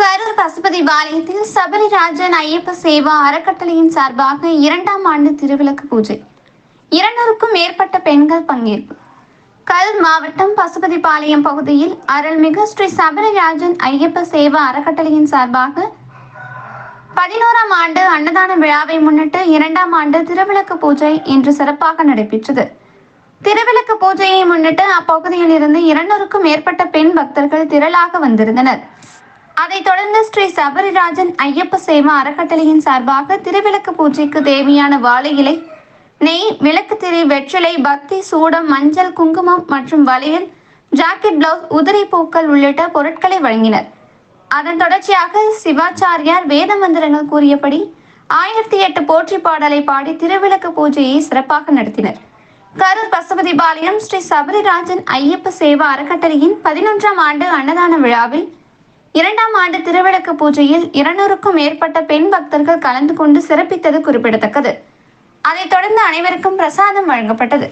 கரூர் பசுபதி பாளையத்தில் சபரிராஜன் ஐயப்ப சேவா அறக்கட்டளையின் சார்பாக இரண்டாம் ஆண்டு திருவிளக்கு பூஜை. இருநூறுக்கும் மேற்பட்ட பெண்கள் பங்கேற்பு. கரூர் மாவட்டம் பசுபதிபாளையம் பகுதியில் அருள்மிகு ஸ்ரீ சபரிராஜன் ஐயப்ப சேவா அறக்கட்டளையின் சார்பாக பதினோராம் ஆண்டு அன்னதான விழாவை முன்னிட்டு இரண்டாம் ஆண்டு திருவிளக்கு பூஜை இன்று சிறப்பாக நடைபெற்றது. திருவிளக்கு பூஜையை முன்னிட்டு அப்பகுதியில் இருந்து இருநூறுக்கும் மேற்பட்ட பெண் பக்தர்கள் திரளாக வந்திருந்தனர். அதைத் தொடர்ந்து ஸ்ரீ சபரிராஜன் ஐயப்ப சேவா அறக்கட்டளையின் சார்பாக திருவிளக்கு பூஜைக்கு தேவையான வாழை இலை நெய் விளக்குத்திரி வெற்றிலை பக்தி சூடம் மஞ்சள் குங்குமம் மற்றும் வளையல் ஜாக்கெட் பிளவுஸ் உதிரி பூக்கள் உள்ளிட்ட பொருட்களை வழங்கினர். அதன் தொடர்ச்சியாக சிவாச்சாரியார் வேத மந்திரங்கள் கூறியபடி ஆயிரத்தி எட்டு போற்றி பாடலை பாடி திருவிளக்கு பூஜையை சிறப்பாக நடத்தினர். கரூர் பசுபதிபாளையம் ஸ்ரீ சபரிராஜன் ஐயப்ப சேவா அறக்கட்டளையின் பதினொன்றாம் ஆண்டு அன்னதான விழாவில் இரண்டாம் ஆண்டு திருவிளக்கு பூஜையில் இருநூறுக்கும் மேற்பட்ட பெண் பக்தர்கள் கலந்து கொண்டு சிறப்பித்தது குறிப்பிடத்தக்கது. அதைத் தொடர்ந்து அனைவருக்கும் பிரசாதம் வழங்கப்பட்டது.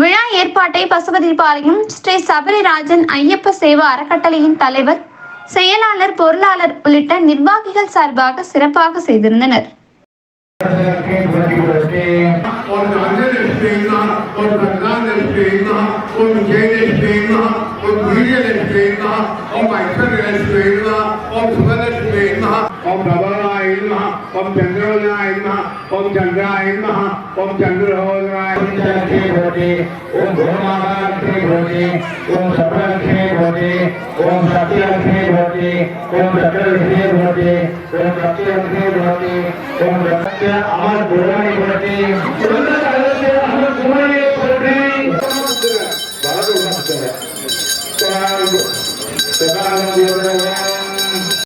விழா ஏற்பாட்டை பசுபதிபாளையம் ஸ்ரீ சபரிராஜன் ஐயப்ப சேவா அறக்கட்டளையின் தலைவர் செயலாளர் பொருளாளர் உள்ளிட்ட நிர்வாகிகள் சார்பாக சிறப்பாக செய்திருந்தனர். ಒಬ್ಬ ಬೀಜದಷ್ಟು ಇಲ್ಲ ಒಬ್ಬ ಅಕ್ಷರದಷ್ಟು ಇಲ್ಲ ಒಬ್ಬ ಸುಖದಷ್ಟು ಇಲ್ಲ ಒಬ್ಬ ಪ್ರಬಲ ಇಲ್ಲ ಒಬ್ಬ ಚಂದ್ರವನ ಇಲ್ಲ ಒಬ್ಬ ಚಂದ್ರ ಇಲ್ಲ ಒಬ್ಬ ಚಂದ್ರ ಹೋದ್ರ ಓಂ ಭೂಮಾಲಕ್ಷ್ಮಿ ಭೋಜಿ ಓಂ ಸಪ್ತಲಕ್ಷ್ಮಿ ಭೋಜಿ ಓಂ ಸತ್ಯಲಕ್ಷ್ಮಿ ಭೋಜಿ ಓಂ ಸತ್ಯಲಕ್ಷ್ಮಿ ಭೋಜಿ ಓಂ ಸತ್ಯಲಕ್ಷ್ಮಿ ಭೋಜಿ ಓಂ ಸತ್ಯ ಅಮರ್ ಭೂಮಿ ಭೋಜಿ Sebagai